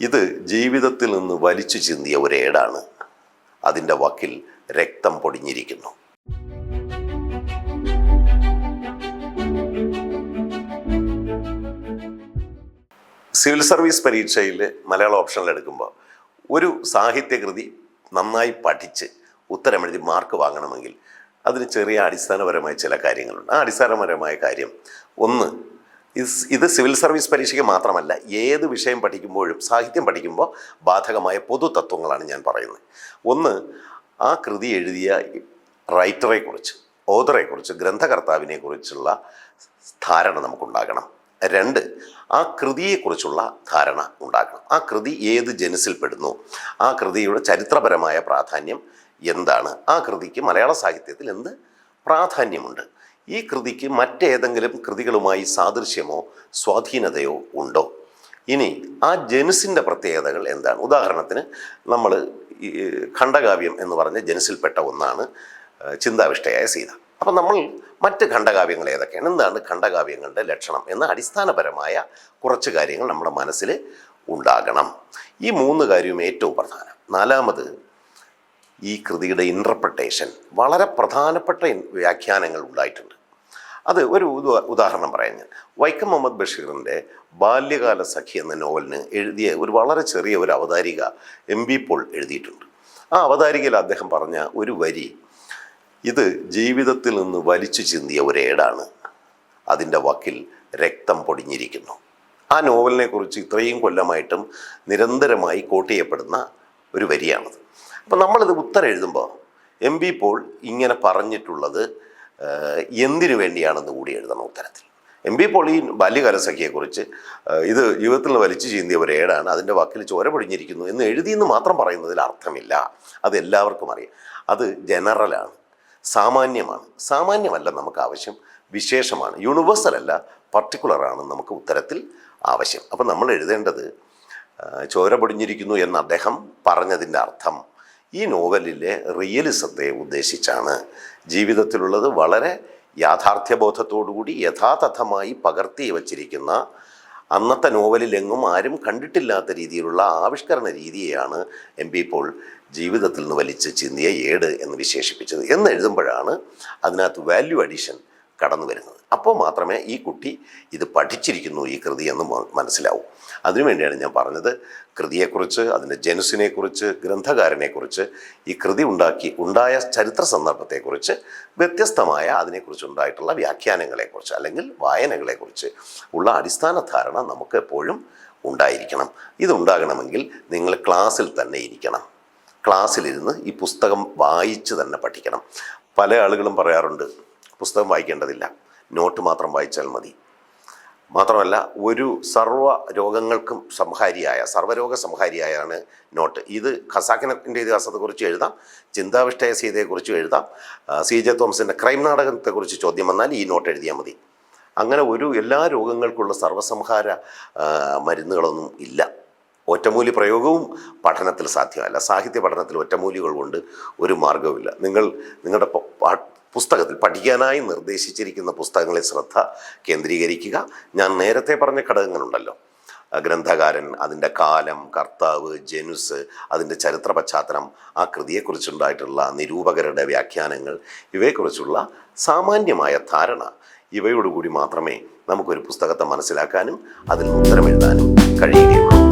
ഇത് ജീവിതത്തിൽ നിന്ന് വലിച്ചു ചിന്തിയ ഒരേടാണ്. അതിന്റെ വക്കിൽ രക്തം പൊടിഞ്ഞിരിക്കുന്നു. സിവിൽ സർവീസ് പരീക്ഷയിൽ മലയാള ഓപ്ഷനിൽ എടുക്കുമ്പോൾ ഒരു സാഹിത്യകൃതി നന്നായി പഠിച്ച് ഉത്തരമെഴുതി മാർക്ക് വാങ്ങണമെങ്കിൽ അതിന് ചെറിയ അടിസ്ഥാനപരമായ ചില കാര്യങ്ങളുണ്ട്. ആ അടിസ്ഥാനപരമായ കാര്യം ഒന്ന് ഇത് സിവിൽ സർവീസ് പരീക്ഷയ്ക്ക് മാത്രമല്ല ഏത് വിഷയം പഠിക്കുമ്പോഴും സാഹിത്യം പഠിക്കുമ്പോൾ ബാധകമായ പൊതു തത്വങ്ങളാണ് ഞാൻ പറയുന്നത്. ഒന്ന് ആ കൃതി എഴുതിയ റൈറ്ററെക്കുറിച്ച് ഓതറെക്കുറിച്ച് ഗ്രന്ഥകർത്താവിനെ കുറിച്ചുള്ള ധാരണ നമുക്കുണ്ടാകണം. രണ്ട് ആ കൃതിയെക്കുറിച്ചുള്ള ധാരണ ഉണ്ടാക്കണം ആ കൃതി ഏത് ജനുസിൽപ്പെടുന്നു ആ കൃതിയുടെ ചരിത്രപരമായ പ്രാധാന്യം എന്താണ്? ആ കൃതിക്ക് മലയാള സാഹിത്യത്തിൽ എന്ത് പ്രാധാന്യമുണ്ട്? ഈ കൃതിക്ക് മറ്റേതെങ്കിലും കൃതികളുമായി സാദൃശ്യമോ സ്വാധീനതയോ ഉണ്ടോ? ഇനി ആ ജനുസിന്റെ പ്രത്യേകതകൾ എന്താണ്? ഉദാഹരണത്തിന് നമ്മൾ ഈ ഖണ്ഡകാവ്യം എന്ന് പറഞ്ഞ ജനുസിൽപ്പെട്ട ഒന്നാണ് ചിന്താവിഷ്ടയായ സീത. അപ്പം നമ്മൾ മറ്റ് ഖണ്ഡകാവ്യങ്ങൾ ഏതൊക്കെയാണ്? എന്താണ് ഖണ്ഡകാവ്യങ്ങളുടെ ലക്ഷണം എന്ന അടിസ്ഥാനപരമായ കുറച്ച് കാര്യങ്ങൾ നമ്മുടെ മനസ്സിൽ ഉണ്ടാകണം. ഈ മൂന്ന് കാര്യവും ഏറ്റവും പ്രധാനം. നാലാമത് ഈ കൃതിയുടെ ഇന്റർപ്രട്ടേഷൻ വളരെ പ്രധാനപ്പെട്ട വ്യാഖ്യാനങ്ങൾ ഉണ്ടായിട്ടുണ്ട്. അത് ഒരു ഉദാഹരണം പറയാം ഞാൻ. വൈക്കം മുഹമ്മദ് ബഷീറിന്റെ ബാല്യകാല സഖി എന്ന നോവലിന് എഴുതിയ ഒരു വളരെ ചെറിയ ഒരു അവതാരിക എം ബി പോൾ എഴുതിയിട്ടുണ്ട്. ആ അവതാരികയിൽ അദ്ദേഹം പറഞ്ഞ ഒരു വരി ഇത് ജീവിതത്തിൽ നിന്ന് വലിച്ചു ചിന്തിയ ഒരു ഏടാണ്. അതിന്റെ വക്കിൽ രക്തം പൊടിഞ്ഞിരിക്കുന്നു. ആ നോവലിനെ കുറിച്ച് ഇത്രയും കൊല്ലമായിട്ടും നിരന്തരമായി കോട്ട് ചെയ്യപ്പെടുന്ന ഒരു വരിയാണത്. അപ്പം നമ്മളിത് ഉത്തരം എഴുതുമ്പോൾ എം ബി പോൾ ഇങ്ങനെ പറഞ്ഞിട്ടുള്ളത് എന്തിനു വേണ്ടിയാണെന്ന് കൂടി എഴുതണം ഉത്തരത്തിൽ. എം പി പോളി ബാല്യകാലസഖിയെക്കുറിച്ച് ഇത് ജീവിതത്തിൽ വലിച്ചു ചീന്തിയ ഒരു ഏടാണ് അതിന്റെ വാക്കിൽ ചോര പൊടിഞ്ഞിരിക്കുന്നു എന്ന് എഴുതിയെന്ന് മാത്രം പറയുന്നതിൽ അർത്ഥമില്ല. അത് എല്ലാവർക്കും അറിയാം. അത് ജനറലാണ് സാമാന്യമാണ്. സാമാന്യമല്ല നമുക്ക് ആവശ്യം വിശേഷമാണ്. യൂണിവേഴ്സൽ അല്ല പർട്ടിക്കുലറാണ് നമുക്ക് ഉത്തരത്തിൽ ആവശ്യം. അപ്പം നമ്മൾ എഴുതേണ്ടത് ചോര പൊടിഞ്ഞിരിക്കുന്നു എന്ന് അദ്ദേഹം പറഞ്ഞതിന്റെ അർത്ഥം ഈ നോവലിലെ റിയലിസത്തെ ഉദ്ദേശിച്ചാണ് ജീവിതത്തിലുള്ളത് വളരെ യാഥാർത്ഥ്യബോധത്തോടുകൂടി യഥാതഥമായി പകർത്തി വച്ചിരിക്കുന്ന അന്നത്തെ നോവലിലെങ്ങും ആരും കണ്ടിട്ടില്ലാത്ത രീതിയിലുള്ള ആവിഷ്കരണ രീതിയെയാണ് എം പി പോൾ ജീവിതത്തിൽ നിന്ന് വലിച്ച് ചിന്തിയ ഏട് എന്ന് വിശേഷിപ്പിച്ചത്. എന്ന് എഴുതുമ്പോഴാണ് അതിനകത്ത് വാല്യൂ അഡീഷൻ കടന്നു വരുന്നത്. അപ്പോൾ മാത്രമേ ഈ കുട്ടി ഇത് പഠിച്ചിരിക്കുന്നു ഈ കൃതി എന്ന് മനസ്സിലാവും. അതിനുവേണ്ടിയാണ് ഞാൻ പറഞ്ഞത് കൃതിയെക്കുറിച്ച് അതിന്റെ ജനുസിനെക്കുറിച്ച് ഗ്രന്ഥകാരനെക്കുറിച്ച് ഈ കൃതി ഉണ്ടാക്കി ഉണ്ടായ ചരിത്ര സന്ദർഭത്തെക്കുറിച്ച് വ്യത്യസ്തമായ അതിനെക്കുറിച്ച് ഉണ്ടായിട്ടുള്ള വ്യാഖ്യാനങ്ങളെക്കുറിച്ച് അല്ലെങ്കിൽ വായനകളെക്കുറിച്ച് ഉള്ള അടിസ്ഥാന ധാരണ നമുക്ക് എപ്പോഴും ഉണ്ടായിരിക്കണം. ഇതുണ്ടാകണമെങ്കിൽ നിങ്ങൾ ക്ലാസ്സിൽ തന്നെ ഇരിക്കണം. ക്ലാസ്സിലിരുന്ന് ഈ പുസ്തകം വായിച്ച് തന്നെ പഠിക്കണം. പല ആളുകളും പറയാറുണ്ട് പുസ്തകം വായിക്കേണ്ടതില്ല. നോട്ട് മാത്രം വായിച്ചാൽ മതി. മാത്രമല്ല ഒരു സർവ രോഗങ്ങൾക്കും സംഹാരിയായ സർവരോഗ സംഹാരിയായാണ് നോട്ട്. ഇത് ഖസാക്കിനത്തിന്റെ ഇതിഹാസത്തെക്കുറിച്ച് എഴുതാം ചിന്താവിഷ്ടയ സീതയെക്കുറിച്ച് എഴുതാം സി. ജെ. തോമസിന്റെ ക്രൈം നാടകത്തെക്കുറിച്ച് ചോദ്യം വന്നാൽ ഈ നോട്ട് എഴുതിയാൽ മതി. അങ്ങനെ ഒരു എല്ലാ രോഗങ്ങൾക്കുള്ള സർവസംഹാര മരുന്നുകളൊന്നും ഇല്ല. ഒറ്റമൂലി പ്രയോഗവും പഠനത്തിൽ സാധ്യമല്ല. സാഹിത്യ പഠനത്തിൽ ഒറ്റമൂലികൾ കൊണ്ട് ഒരു മാർഗവുമില്ല നിങ്ങൾ നിങ്ങളുടെ പുസ്തകത്തിൽ പഠിക്കാനായി നിർദ്ദേശിച്ചിരിക്കുന്ന പുസ്തകങ്ങളിൽ ശ്രദ്ധ കേന്ദ്രീകരിക്കുക. ഞാൻ നേരത്തെ പറഞ്ഞ ഘടകങ്ങളുണ്ടല്ലോ. ഗ്രന്ഥകാരൻ അതിന്റെ കാലം കർത്താവ് ജനുസ് അതിന്റെ ചരിത്ര പശ്ചാത്തലം ആ കൃതിയെക്കുറിച്ചുണ്ടായിട്ടുള്ള നിരൂപകരുടെ വ്യാഖ്യാനങ്ങൾ ഇവയെക്കുറിച്ചുള്ള സാമാന്യമായ ധാരണ ഇവയോടുകൂടി മാത്രമേ നമുക്കൊരു പുസ്തകത്തെ മനസ്സിലാക്കാനും അതിൽ ഉത്തരമെഴുതാനും കഴിയുകയുള്ളൂ.